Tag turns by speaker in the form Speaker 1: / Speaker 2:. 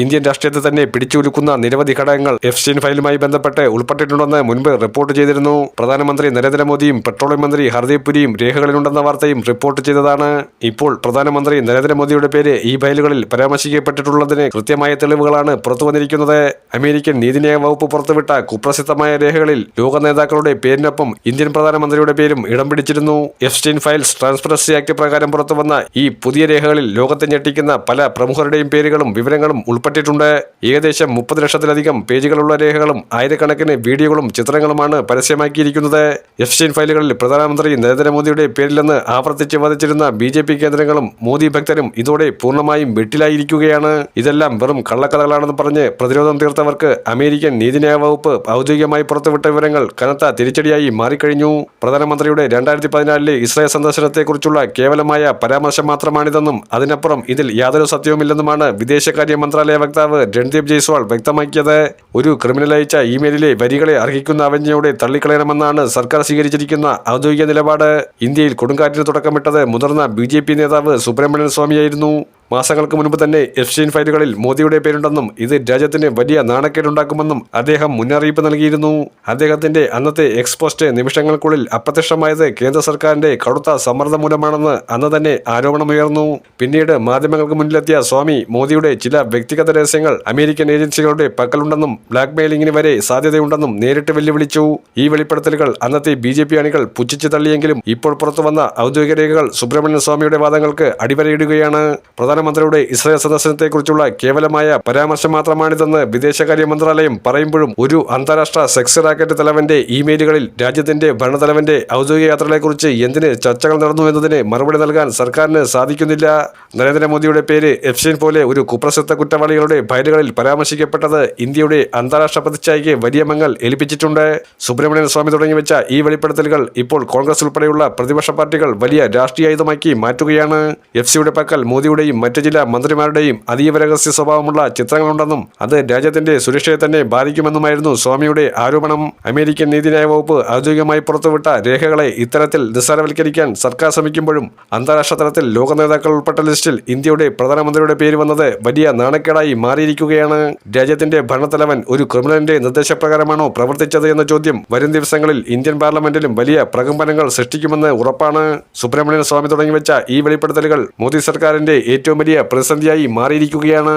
Speaker 1: Indian രാഷ്ട്രീയത്തെ തന്നെ പിടിച്ചുലുക്കുന്ന നിരവധി ഘടകങ്ങൾ എഫ്സ്റ്റീൻ ഫയലുമായി ബന്ധപ്പെട്ട് ഉൾപ്പെട്ടിട്ടുണ്ടെന്ന് മുൻപ് റിപ്പോർട്ട് ചെയ്തിരുന്നു. പ്രധാനമന്ത്രി നരേന്ദ്രമോദിയും പെട്രോളിയം മന്ത്രി ഹർദീപ് പുരിയും രേഖകളിലുണ്ടെന്ന വാർത്തയും റിപ്പോർട്ട് ചെയ്തതാണ്. ഇപ്പോൾ പ്രധാനമന്ത്രി നരേന്ദ്രമോദിയുടെ പേര് ഈ ഫയലുകളിൽ പരാമർശിക്കപ്പെട്ടിട്ടുള്ളതിന് കൃത്യമായ തെളിവുകളാണ് പുറത്തു വന്നിരിക്കുന്നത് അമേരിക്കൻ നീതിന്യായ വകുപ്പ് പുറത്തുവിട്ട കുപ്രസിദ്ധമായ രേഖകളിൽ ലോക നേതാക്കളുടെ പേരിനൊപ്പം ഇന്ത്യൻ പ്രധാനമന്ത്രിയുടെ പേരും ഇടം പിടിച്ചിരുന്നു. എഫ്സ്റ്റീൻ ഫയൽസ് ട്രാൻസ്പെറൻസി ആക്ട് പ്രകാരം പുറത്തുവന്ന ഈ പുതിയ രേഖകളിൽ ലോകത്തെ ഞെട്ടിക്കുന്ന പല പ്രമുഖരുടെയും പേരുകളും വിവരങ്ങളും ഉൾപ്പെട്ടിട്ടുണ്ട്. ഏകദേശം മുപ്പത് ലക്ഷത്തിലധികം പേജുകളുള്ള രേഖകളും ആയിരക്കണക്കിന് വീഡിയോകളും ചിത്രങ്ങളുമാണ് പരസ്യമാക്കിയിരിക്കുന്നത്. എഫ്സ്റ്റീൻ ഫയലുകളിൽ പ്രധാനമന്ത്രി നരേന്ദ്രമോദിയുടെ പേരിലെന്ന് ആവർത്തിച്ച് വധിച്ചിരുന്ന ബി ജെ പി കേന്ദ്രങ്ങളും മോദി ഭക്തരും ഇതോടെ പൂർണമായും വെട്ടിലായിരിക്കുകയാണ്. ഇതെല്ലാം വെറും കള്ളക്കഥകളാണെന്ന് പറഞ്ഞ് പ്രതിരോധം തീർത്തവർക്ക് അമേരിക്കൻ നീതിന്യായ വകുപ്പ് ഔദ്യോഗികമായി പുറത്തുവിട്ട വിവരങ്ങൾ കനത്ത തിരിച്ചടിയായി മാറിക്കഴിഞ്ഞു. പ്രധാനമന്ത്രിയുടെ രണ്ടായിരത്തി പതിനാലിലെ ഇസ്രായേൽ സന്ദർശനത്തെക്കുറിച്ചുള്ള കേവലമായ പരാമർശം മാത്രമാണിതെന്നും അതിനപ്പുറം ഇതിൽ യാതൊരു സത്യവുമില്ലെന്നുമാണ് വിദേശകാര്യ മന്ത്രാലയ വക്താവ് രൺദീപ് ജയ്സ്വാൾ വ്യക്തമാക്കിയത് ഒരു ക്രിമിനൽ അയച്ച ഇമെയിലിലെ വരികളെ അർഹിക്കുന്ന അവജ്ഞയോടെ തള്ളിക്കളയണമെന്നാണ് സർക്കാർ സ്വീകരിച്ചിരിക്കുന്ന ഔദ്യോഗിക നിലപാട്. ഇന്ത്യയിൽ കൊടുങ്കാറ്റിന് തുടക്കമിട്ടത് മുതിർന്ന ബി നേതാവ് സുബ്രഹ്മണ്യൻ സ്വാമിയായിരുന്നു. മാസങ്ങൾക്ക് മുൻപ് തന്നെ എഫ്ഷീൻ ഫയലുകളിൽ മോദിയുടെ പേരുണ്ടെന്നും ഇത് രാജ്യത്തിന് വലിയ നാണക്കേടുണ്ടാക്കുമെന്നും അദ്ദേഹം മുന്നറിയിപ്പ് നൽകിയിരുന്നു. അദ്ദേഹത്തിന്റെ അന്നത്തെ എക്സ്പോസ്റ്റ് നിമിഷങ്ങൾക്കുള്ളിൽ അപ്രത്യക്ഷമായത് കേന്ദ്ര സർക്കാരിന്റെ കടുത്ത സമ്മർദ്ദം മൂലമാണെന്ന് അന്ന് തന്നെ ആരോപണമുയർന്നു. പിന്നീട് മാധ്യമങ്ങൾക്ക് മുന്നിലെത്തിയ സ്വാമി മോദിയുടെ ചില വ്യക്തിഗത രഹസ്യങ്ങൾ അമേരിക്കൻ ഏജൻസികളുടെ പക്കലുണ്ടെന്നും ബ്ലാക്ക് മെയിലിംഗിന് വരെ സാധ്യതയുണ്ടെന്നും നേരിട്ട് വെല്ലുവിളിച്ചു. ഈ വെളിപ്പെടുത്തലുകൾ അന്നത്തെ ബി ജെ പി അണികൾ പുച്ഛിച്ചു തള്ളിയെങ്കിലും ഇപ്പോൾ പുറത്തുവന്ന ഔദ്യോഗിക രേഖകൾ സുബ്രഹ്മണ്യൻ സ്വാമിയുടെ വാദങ്ങൾക്ക് അടിവരയിടുകയാണ്. പ്രധാനമന്ത്രിയുടെ ഇസ്രായേൽ സന്ദർശനത്തെക്കുറിച്ചുള്ള കേവലമായ പരാമർശം മാത്രമാണിതെന്ന് വിദേശകാര്യ മന്ത്രാലയം പറയുമ്പോഴും ഒരു അന്താരാഷ്ട്ര സെക്സ് റാക്കറ്റ് തലവന്റെ ഇമെയിലുകളിൽ രാജ്യത്തിന്റെ ഭരണതലവന്റെ ഔദ്യോഗിക യാത്രകളെക്കുറിച്ച് എന്തിന് ചർച്ചകൾ നടന്നു എന്നതിന് മറുപടി നൽകാൻ സർക്കാരിന് സാധിക്കുന്നില്ല. നരേന്ദ്രമോദിയുടെ പേര് എഫ്ഷീൻ പോലെ ഒരു കുപ്രസിദ്ധ കുറ്റവാളികളുടെ ഫയലുകളിൽ പരാമർശിക്കപ്പെട്ടത് ഇന്ത്യയുടെ അന്താരാഷ്ട്ര പ്രതിച്ഛായയ്ക്ക് വലിയ മങ്ങൾ ഏൽപ്പിച്ചിട്ടുണ്ട്. സുബ്രഹ്മണ്യൻ സ്വാമി തുടങ്ങി വെച്ച ഈ വെളിപ്പെടുത്തലുകൾ ഇപ്പോൾ കോൺഗ്രസ് ഉൾപ്പെടെയുള്ള പ്രതിപക്ഷ പാർട്ടികൾ വലിയ രാഷ്ട്രീയ ആയുധമാക്കി മാറ്റുകയാണ്. എഫ് സിയുടെ പക്കൽ മോദിയുടെയും മറ്റു ചില മന്ത്രിമാരുടെയും അതീവ രഹസ്യ സ്വഭാവമുള്ള ചിത്രങ്ങളുണ്ടെന്നും അത് രാജ്യത്തിന്റെ സുരക്ഷയെ തന്നെ ബാധിക്കുമെന്നുമായിരുന്നു സ്വാമിയുടെ ആരോപണം. അമേരിക്കൻ നീതിന്യായ വകുപ്പ് ഔദ്യോഗികമായി പുറത്തുവിട്ട രേഖകളെ ഇത്തരത്തിൽ നിസ്സാരവൽക്കരിക്കാൻ സർക്കാർ ശ്രമിക്കുമ്പോഴും അന്താരാഷ്ട്ര തലത്തിൽ ലോക നേതാക്കൾ ഉൾപ്പെട്ട ലിസ്റ്റിൽ ഇന്ത്യയുടെ പ്രധാനമന്ത്രിയുടെ പേര് വന്നത് വലിയ നാണക്കേടായി മാറിയിരിക്കുകയാണ്. രാജ്യത്തിന്റെ ഭരണത്തലവൻ ഒരു ക്രിമിനലിന്റെ നിർദ്ദേശപ്രകാരമാണോ പ്രവർത്തിച്ചത് എന്ന ചോദ്യം വരും ദിവസങ്ങളിൽ ഇന്ത്യൻ പാർലമെന്റിലും വലിയ പ്രകമ്പനങ്ങൾ സൃഷ്ടിക്കുമെന്ന് ഉറപ്പാണ്. സുബ്രഹ്മണ്യൻ സ്വാമി തുടങ്ങിവെച്ച ഈ വെളിപ്പെടുത്തലുകൾ മോദി സർക്കാരിന്റെ ഏറ്റവും വലിയ പ്രതിസന്ധിയായി മാറിയിരിക്കുകയാണ്.